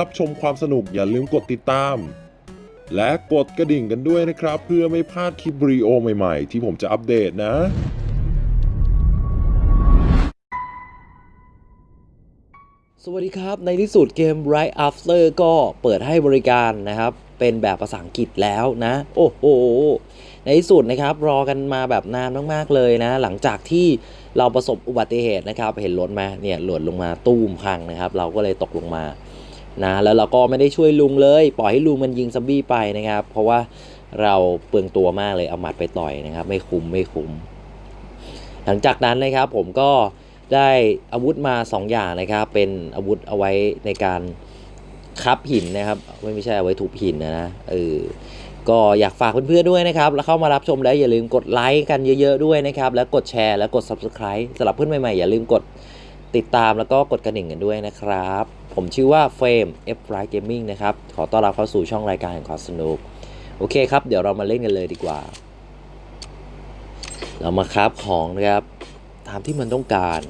รับชมความสนุกอย่าลืมกดติดตาม และกดกระดิ่งกันด้วยนะครับ เพื่อไม่พลาดคลิปวิดีโอใหม่ๆ ที่ผมจะอัปเดตนะสวัสดีครับ ในที่สุดเกม Right After ก็เปิดให้บริการนะครับ เป็นแบบภาษาอังกฤษแล้วนะ โอ้โห ในที่สุดนะครับ รอกันมาแบบนานมาก ๆ เลยนะ หลังจากที่เราประสบอุบัติเหตุนะครับ เห็นรถไหมเนี่ยหล่นลงมาตู้มพังนะครับ เราก็เลยตกลงมา นะแล้วเราก็ไม่ได้ช่วยลุงเลย ปล่อยให้ลุงมันยิงซัมบี้ไปนะครับ เพราะว่าเราเปลืองตัวมากเลยเอาหมัดไปต่อยนะครับ ไม่คุ้มไม่คุ้ม หลังจากนั้นนะครับผมก็ได้อาวุธมา 2 อย่างนะครับ เป็นอาวุธเอาไว้ในการคับหินนะครับไม่ไม่ใช่เอาไว้ทุบหินนะนะเออก็อยากฝากเพื่อนๆด้วยนะครับ แล้วเข้ามารับชมแล้วอย่าลืมกดไลค์กันเยอะๆด้วยนะครับ แล้วกดแชร์แล้วกด Subscribe สำหรับเพื่อนใหม่ๆอย่าลืมกดติดตามแล้วก็กดกระดิ่งกันด้วยนะครับ ผมชื่อว่าเฟรม F r i g h t Gaming นะครับ ขอต้อนรับเข้าสู่ช่องรายการแห่งความสนุกโอเคครับ เดี๋ยวเรามาเล่นกันเลยดีกว่า เรามาคราฟของนะครับ ตามที่มันต้องการ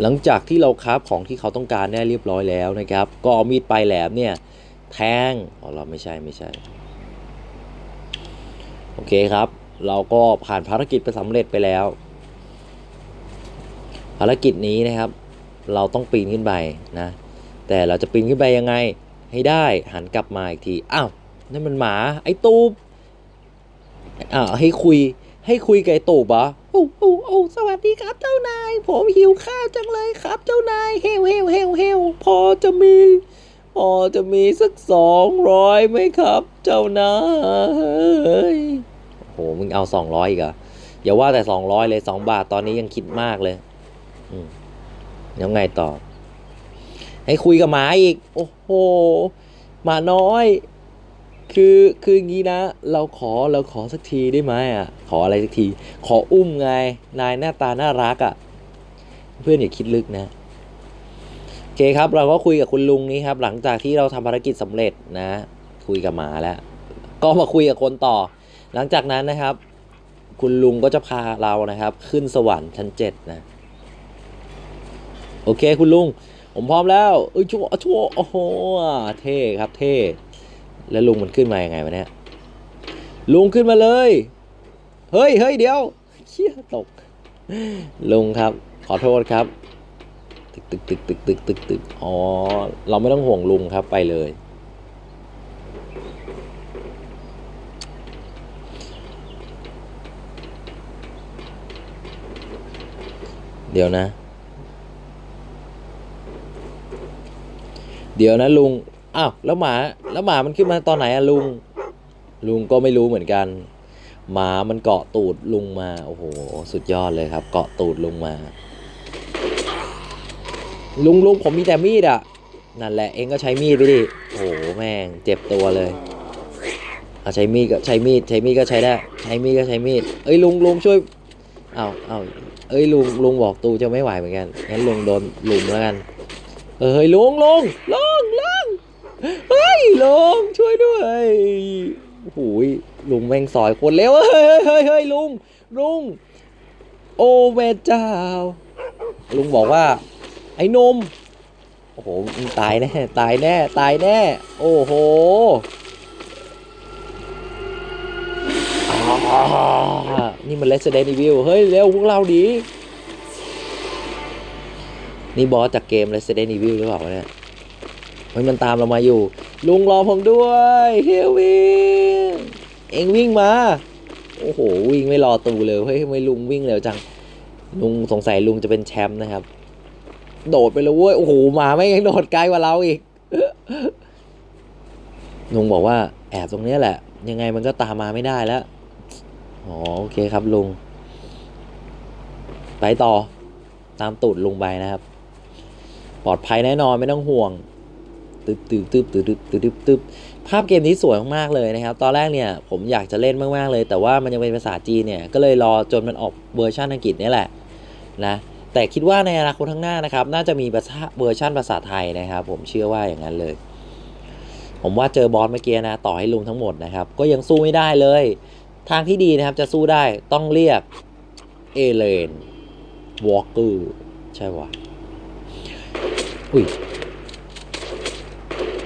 หลังจากที่เราคราฟของที่เขาต้องการได้เรียบร้อยแล้วนะครับ ก็เอามีดปลายแหลมเนี่ยแทงอ๋อเราไม่ใช่ไม่ใช่ โอเคครับ เราก็ผ่านภารกิจไปสำเร็จไปแล้ว ภารกิจนี้นะครับ เราต้องปีนขึ้นไปนะ แต่เราจะปีนขึ้นไปยังไงให้ได้หันกลับมาอีกทีอ้าวนั่นมันหมา ไอ้ตูบอ้าวให้คุยให้คุยกับไอ้ตูบเหรอโอ้โอ้โอ้สวัสดีครับเจ้านาย ผมหิวข้าวจังเลยครับ เจ้านายเฮวเฮวเฮวเฮวพอจะมีพอจะมีสักสองร้อยไหมครับ เจ้านายโอ้โหมึงเอาสองร้อยอีกเหรออย่าว่าแต่สองร้อยเลยสองบาทตอนนี้ยังคิดมากเลย อืม แล้วไงต่อ ให้คุยกับหมาอีก โอ้โหหมาน้อย คือคืองี้นะ เราขอเราขอสักทีได้ไหมอะ ขออะไรสักที ขออุ้มไง นายหน้าตาน่ารักอะ เพื่อนอย่าคิดลึกนะโอเคครับ เราก็คุยกับคุณลุงนี้ครับ หลังจากที่เราทำภารกิจสำเร็จนะ คุยกับหมาแล้ว ก็มาคุยกับคนต่อ หลังจากนั้นนะครับ คุณลุงก็จะพาเรานะครับ ขึ้นสวรรค์ชั้นเจ็ดนะ โอเคคุณลุง ผมพร้อมแล้วเอ้ยชั่วชั่วโอ้โหเท่ครับเท่แล้วลุงมันขึ้นมายังไงวะเนี่ยลุงขึ้นมาเลย เฮ้ยเฮ้ยเดี๋ยวเชี่ยตก ลุงครับ ขอโทษครับ ตึกตึกตึกตึกตึกตึกตึกอ๋อ เราไม่ต้องห่วงลุงครับไปเลย เดี๋ยวนะ ดี๋ยวนะลุง อ้าว แล้วหมา แล้วหมามันขึ้นมาตอนไหนอะลุง ลุงก็ไม่รู้เหมือนกัน หมามันเกาะตูดลุงมา โอ้โห สุดยอดเลยครับ เกาะตูดลุงมา ลุงลุงผมมีแต่มีดอะนั่นแหละ เองก็ใช้มีดไปดิ โอ้โห แม่ง เจ็บตัวเลยเอาใช้มีดก็ใช้มีด ใช้มีดก็ใช้ได้ ใช้มีดก็ใช้มีด เอ้ยลุงลุงช่วย เอาเอาเอ้ยลุงลุงบอกตูจะไม่ไหวเหมือนกัน งั้นลุงโดนลุมแล้วกันเฮ้ยลุงลุงลุงลุง เฮ้ยลุงช่วยด้วยโอ้โหยลุงแม่งซอยคนเร็วเฮ้ยเฮ้ยเฮ้ยลุงลุงโอ้แม่เจ้า ลุงบอกว่า ไอ้นมโอ้โหตายแน่ตายแน่ตายแน่ โอ้โหอ่านี่มัน Resident Evil เฮ้ย เร็วพวกเราดี นี่บอสจากเกม Resident Evil หรือเปล่าเนี่ย เฮ้มันตามเรามาอยู่ ลุงรอผมด้วยเฮลวิ่งเองวิ่งมา โอ้โหวิ่งไม่รอตูเลยเฮ้ยทำไมลุงวิ่งเร็วจัง ลุงสงสัยลุงจะเป็นแชมป์นะครับ โดดไปเลยเว้ยโอ้โหหมาไม่ยังโดดไกลกว่าเราอีกลุงบอกว่าแอบตรงเนี้ยแหละ ยังไงมันก็ตามมาไม่ได้แล้วอ๋อโอเคครับลุงไปต่อตามตูดลุงไปนะครับ ปลอดภัยแน่นอนไม่ต้องห่วง ตึ๊บตึ๊บตึ๊บตึ๊บตึ๊บตึ๊บตึ๊บภาพเกมนี้สวยมากๆเลยนะครับ ตอนแรกเนี่ยผมอยากจะเล่นมากๆเลย แต่ว่ามันยังเป็นภาษาจีนเนี่ย ก็เลยรอจนมันออกเวอร์ชันอังกฤษนี่แหละนะแต่คิดว่าในอนาคตข้างหน้านะครับ น่าจะมีเวอร์ชันภาษาไทยนะครับ ผมเชื่อว่าอย่างนั้นเลย ผมว่าเจอบอสเมื่อกี้นะ ต่อให้ลุมทั้งหมดนะครับ ก็ยังสู้ไม่ได้เลย ทางที่ดีนะครับจะสู้ได้ต้องเรียกเอเลนวอลเกอร์ใช่วะอุ้ย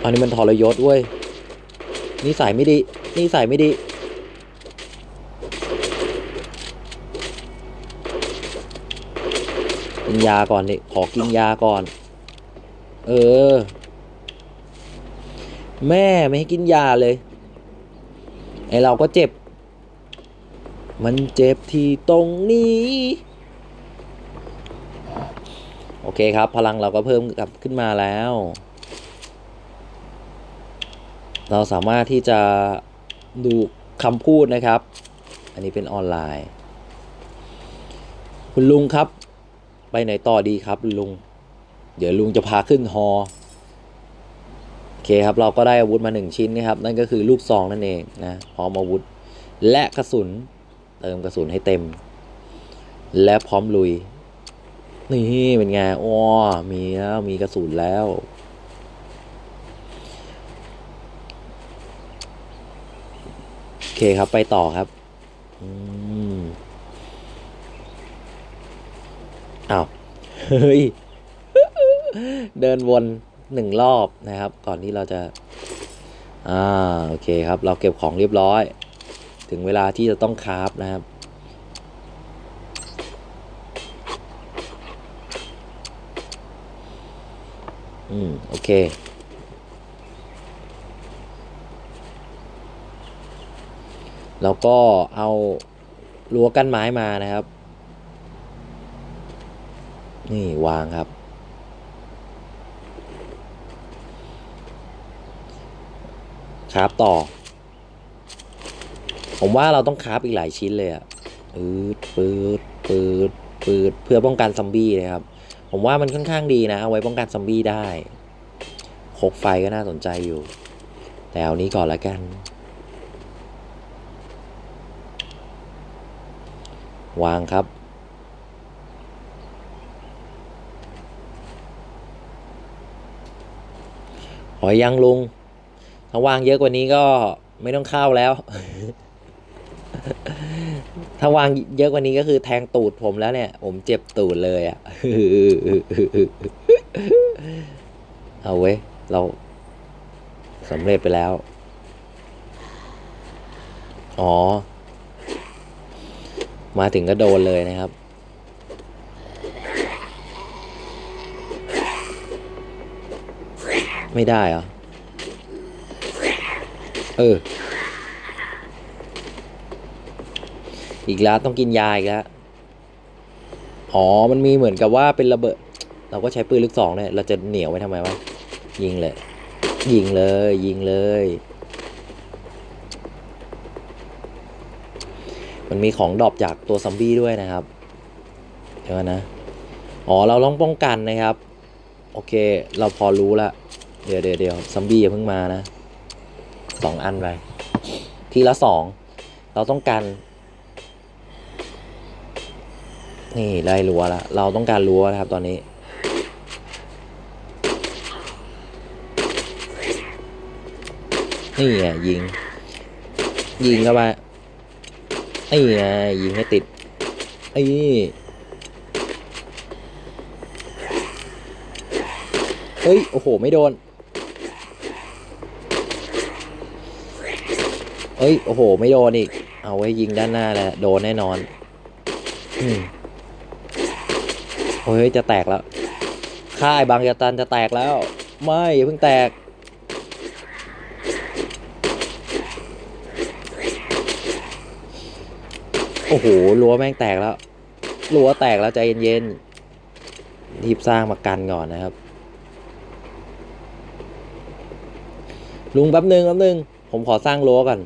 อันนี้มันทรยศเว้ยนิสัยไม่ดีนิสัยไม่ดีกินยาก่อนนี่ขอกินยาก่อน เออ แม่ไม่ให้กินยาเลย ไอเราก็เจ็บ มันเจ็บที่ตรงนี้ โอเคครับ พลังเราก็เพิ่มกลับขึ้นมาแล้ว เราสามารถที่จะดูคำพูดนะครับ อันนี้เป็นออนไลน์ คุณลุงครับ ไปไหนต่อดีครับลุง เดี๋ยวลุงจะพาขึ้นฮอโอเคครับ เราก็ได้อาวุธมาหนึ่งชิ้นนะครับ นั่นก็คือลูกซองนั่นเองนะพร้อมอาวุธ และกระสุน เติมกระสุนให้เต็ม และพร้อมลุย นี่เป็นไงอ้อมีแล้วมีกระสุนแล้ว โอ เคครับไปต่อครับอ้าว เฮ้ย เดินวนหนึ่งรอบนะครับ ก่อนที่เราจะ อ่า โอเคครับ เราเก็บของเรียบร้อย ถึงเวลาที่จะต้องคราฟนะครับ อืม โอเค แล้วก็เอารั้วกั้นไม้มานะครับ นี่วางครับ ครับต่อ ผมว่าเราต้องคราฟอีกหลายชิ้นเลยอะปืดปืดปืดปืดเพื่อป้องกันซอมบี้นะครับ ผมว่ามันค่อนข้างดีนะ เอาไว้ป้องกันซอมบี้ได้คกไฟก็น่าสนใจอยู่ แต่เอานี้ก่อนละกัน วางครับ หอยยังลุง ถ้าวางเยอะกว่านี้ก็ไม่ต้องเข้าแล้ว ถ้าวางเยอะกว่านี้ก็คือแทงตูดผมแล้วเนี่ย ผมเจ็บตูดเลยอะ่ะ เอาเว้ย เราสำเร็จไปแล้ว อ๋อ มาถึงก็โดนเลยนะครับ ไม่ได้เหรอ เออ อีกแล้วต้องกินยาอีกแล้ว อ๋อ มันมีเหมือนกับว่าเป็นระเบิด เราก็ใช้ปืนลูกสองเนี่ย เราจะเหนียวไว้ทำไมวะ ยิงเลย ยิงเลย ยิงเลย มันมีของดรอปจากตัวซอมบี้ด้วยนะครับ เดี๋ยวนะ อ๋อ เราต้องป้องกันนะครับ โอเค เราพอรู้ละ เดี๋ยวเดี๋ยวเดี๋ยวซอมบี้อย่าเพิ่งมานะสองอันไป ทีละสอง เราต้องการ นี่ไล่รั้วละ เราต้องการรั้วนะครับ ตอนนี้นี่ไงยิง ยิงเข้าไป นี่ไงยิงให้ติดไอ้เฮ้ย โอ้โห ไม่โดนเอ้ย โอ้โห ไม่โดนอีก เอาไว้ยิงด้านหน้าแหละ โดนแน่นอนอืมโอ้ย จะแตกแล้ว ค่ายบางยาตันจะแตกแล้ว ไม่ เพิ่งแตก โอ้โหรั้วแม่งแตกแล้วรั้วแตกแล้วใจเย็นๆทีบสร้างมากันก่อนนะครับ ลุงแป๊บหนึ่งแป๊บหนึ่งผมขอสร้างรั้วก่อน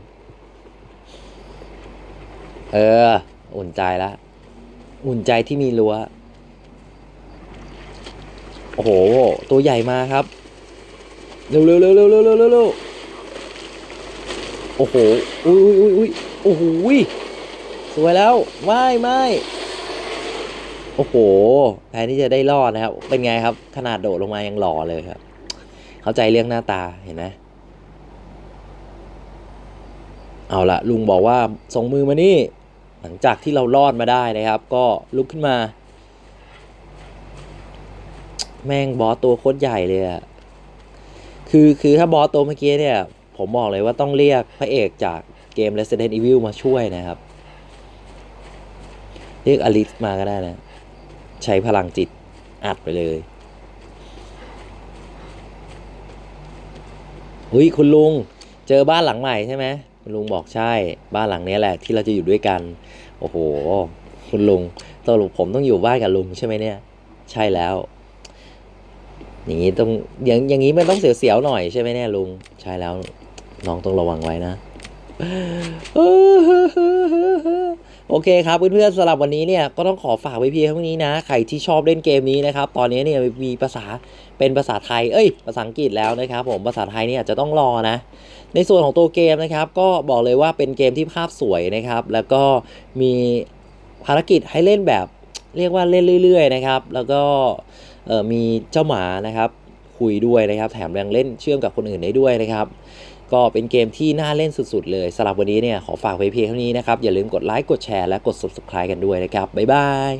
เออ อุ่นใจละอุ่นใจที่มีรั้วโอ้โห ตัวใหญ่มาครับ เร็วเร็วเร็วเร็วเร็วเร็วโอ้โหอ้ยอุ้ยอุ้ยอุ้ยโอ้โห สวยแล้วไม่ไม่โอ้โหแทนที่จะได้รอดนะครับ เป็นไงครับ ขนาดโดดลงมายังหล่อเลยครับ เข้าใจเรื่องหน้าตาเห็นไหมเอาละลุงบอกว่าส่งมือมานี่ หลังจากที่เรารอดมาได้นะครับ ก็ลุกขึ้นมา แม่งบอสตัวโคตรใหญ่เลยอะคือคือถ้าบอสตัวเมื่อกี้เนี่ย ผมบอกเลยว่าต้องเรียกพระเอกจากเกม Resident Evil มาช่วยนะครับ เรียกอลิสมาก็ได้นะ ใช้พลังจิตอัดไปเลยเฮ้ยคุณลุงเจอบ้านหลังใหม่ใช่ไหมคุณลุงบอกใช่บ้านหลังนี้แหละ ที่เราจะอยู่ด้วยกัน โอ้โห คุณลุงสรุปผมต้องอยู่บ้านกับลุงใช่ไหมเนี่ย ใช่แล้ว อย่างนี้ต้องอย่างอย่างนี้มันต้องเสียวๆหน่อยใช่ไหมเนี่ยลุงใช่แล้ว น้องต้องระวังไว้นะ โอเคครับเพื่อนๆสำหรับวันนี้เนี่ยก็ต้องขอฝากไว้เพียงเท่านี้นะใครที่ชอบเล่นเกมนี้นะครับตอนนี้เนี่ยมีภาษาเป็นภาษาไทยเอ้ยภาษาอังกฤษแล้วนะครับผมภาษาไทยเนี่ยอาจจะต้องรอนะ ในส่วนของตัวเกมนะครับ ก็บอกเลยว่าเป็นเกมที่ภาพสวยนะครับ แล้วก็มีภารกิจให้เล่นแบบเรียกว่าเล่นเรื่อยๆนะครับ แล้วก็มีเจ้าหมานะครับคุยด้วยนะครับ แถมยังเล่นเชื่อมกับคนอื่นได้ด้วยนะครับ ก็เป็นเกมที่น่าเล่นสุดๆเลยสำหรับวันนี้เนี่ยขอฝากไว้เพียงเท่านี้นะครับ อย่าลืมกดไลค์กดแชร์และกด subscribe กันด้วยนะครับ บ๊ายบาย